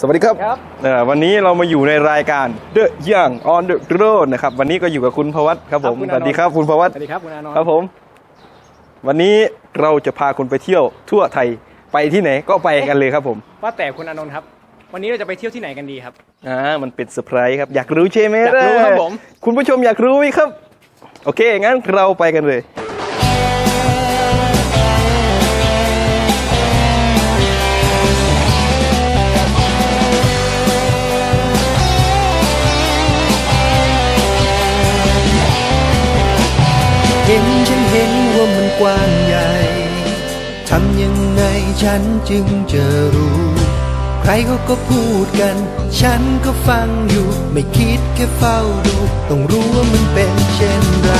สวัสดีครับครับเอ่อวันนี้เรามาอยู่ในรายการ The Young on the Road นะครับ วันนี้ก็อยู่กับคุณพวัตครับผมครับคุณสวัสดีครับคุณพวัตสวัสดีครับคุณอานนท์ครับผม วันนี้เราจะพาคุณไปเที่ยวทั่วไทย ไปที่ไหนก็ไปกันเลยครับผม ว่าแต่คุณอานนท์ครับ วันนี้เราจะไปเที่ยวที่ไหนกันดีครับ อ่า มันเป็นเซอร์ไพรส์ครับ อยากรู้ใช่ไหมอยากรู้ครับผม คุณผู้ชมอยากรู้ไหมครับ โอเค งั้นเราไปกันเลย นฉันเห็นว่ามันกว้างใหญ่ทำยังไงฉันจึงจะรู้ ใครเขาก็พูดกัน ฉันก็ฟังอยู่ ไม่คิดแค่เฝ้าดู ต้องรู้ว่ามันเป็นเช่นไร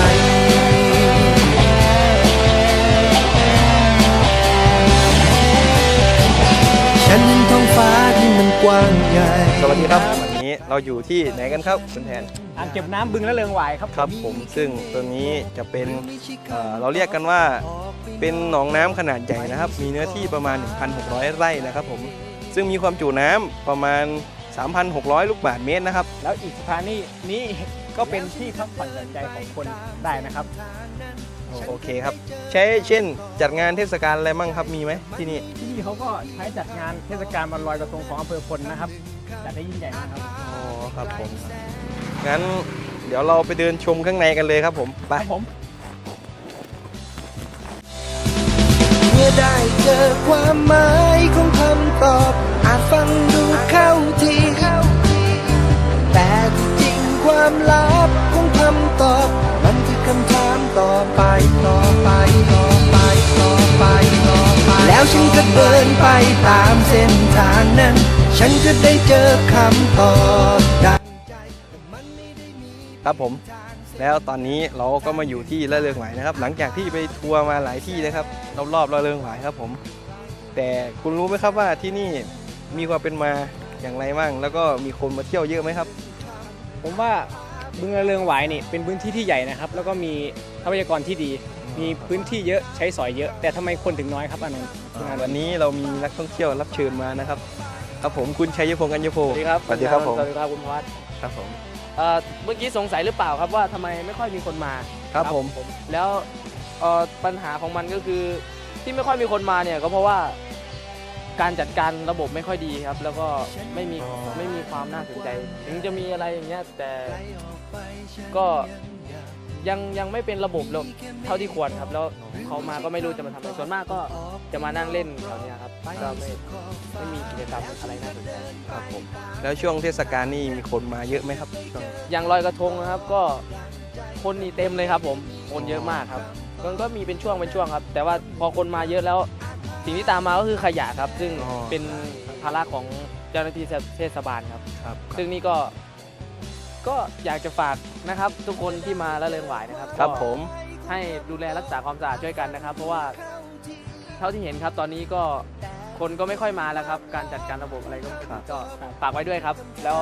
ฉันเห็นท้องฟ้าที่มันกว้างใหญ่ สวัสดีครับ นนี้เราอยู่ที่ไหนกันครับคุณแทนอ่างเก็บน้ำบึงและเลิงหวายครับครับผมซึ่งตัวนี้จะเป็นเอ่อเราเรียกกันว่าเป็นหนองน้ำขนาดใหญ่นะครับ มีเนื้อที่ประมาณ 1,600 ไร่นะครับผมซึ่งมีความจุน้ำประมาณ 3,600 ลูกบาศก์เมตรนะครับ แล้วอีกสถานีนี้ก็เป็นที่พักผ่อนหย่อนใจของคนได้นะครับ โอเคครับ ใช้เช่นจัดงานเทศกาลอะไรมั่งครับมีไหมที่นี่ ที่นี่เขาก็ใช้จัดงานเทศกาลวันลอยกระทงของอำเภอพลนะครับ จัดได้ยิ่งใหญ่นะครับอ๋อครับผมงั้นเดี๋ยวเราไปเดินชมข้างในกันเลยครับผมไปครับผมเมื่อได้เจอความหมายของคำตอบอาจฟังดูเข้าทีแต่ที่จริงความลับของคำตอบ มันคือคำถามต่อไปต่อไปต่อไปต่อไปต่อไป แล้วฉันก็เดินไปตามเส้นทางนั้น ฉันก็ได้เจอคำตอบได้ครับผม แล้วตอนนี้เราก็มาอยู่ที่ละเริงหวายนะครับ หลังจากที่ไปทัวร์มาหลายที่นะครับรอบๆละเริงหวายครับผม แต่คุณรู้ไหมครับว่าที่นี่มีความเป็นมาอย่างไรบ้างแล้วก็มีคนมาเที่ยวเยอะไหมครับ ผมว่าบึงและเลิงหวายนี่เป็นพื้นที่ที่ใหญ่นะครับ แล้วก็มีทรัพยากรที่ดี มีพื้นที่เยอะใช้สอยเยอะ แต่ทำไมคนถึงน้อยครับอานนท์คุณอานนท์วันนี้เรามีนักท่องเที่ยวรับเชิญมานะครับ ครับผมคุณชัยพงษ์กัญญโพสวัสดีครับสวัสดีครับผมสวัสดีครับคุณพัฒน์ครับผมเอ่อเมื่อกี้สงสัยหรือเปล่าครับว่าทำไมไม่ค่อยมีคนมาครับผมแล้วเอ่อปัญหาของมันก็คือที่ไม่ค่อยมีคนมาเนี่ยก็เพราะว่าการจัดการระบบไม่ค่อยดีครับ แล้วก็ไม่มีไม่มีความน่าสนใจ ถึงจะมีอะไรอย่างเงี้ยแต่ก็ยังยังไม่เป็นระบบเท่าที่ควรครับ แล้วเขามาก็ไม่รู้จะมาทำอะไรส่วนมากก็ จะมานั่งเล่นแถวเนี้ยครับก็ไม่ไม่มีกิจกรรมอะไรน่าสนใจครับผมแล้วช่วงเทศกาลนี่มีคนมาเยอะไหมครับช่วงอย่างลอยกระทงนะครับก็คนนี่เต็มเลยครับ ผมคนเยอะมากครับมันก็มีเป็นช่วงเป็นช่วงครับ แต่ว่าพอคนมาเยอะแล้ว สิ่งที่ตามมาก็คือขยะครับ ซึ่งเป็นภาระของเจ้าหน้าที่เทศบาลครับ ครับซึ่งนี่ก็ก็อยากจะฝากนะครับ ทุกคนที่มาละเลงหวายนะครับ ครับก็ผมให้ดูแลรักษาความสะอาดช่วยกันนะครับ เพราะว่า เท่าที่เห็นครับตอนนี้ก็คนก็ไม่ค่อยมาแล้วครับ การจัดการระบบอะไรก็ก็ฝากไว้ด้วยครับ แล้ว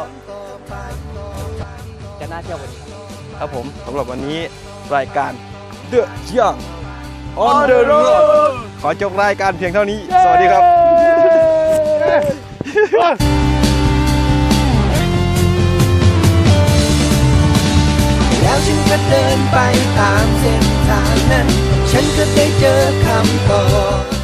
จะน่าเที่ยวกว่านี้ครับครับผมสำหรับวันนี้รายการ The Young on the Road ขอจบรายการเพียงเท่านี้ สวัสดีครับแล้วฉันก็เดินไปตามเส้นทางนั้น ฉันก็ได้เจอคำตอบ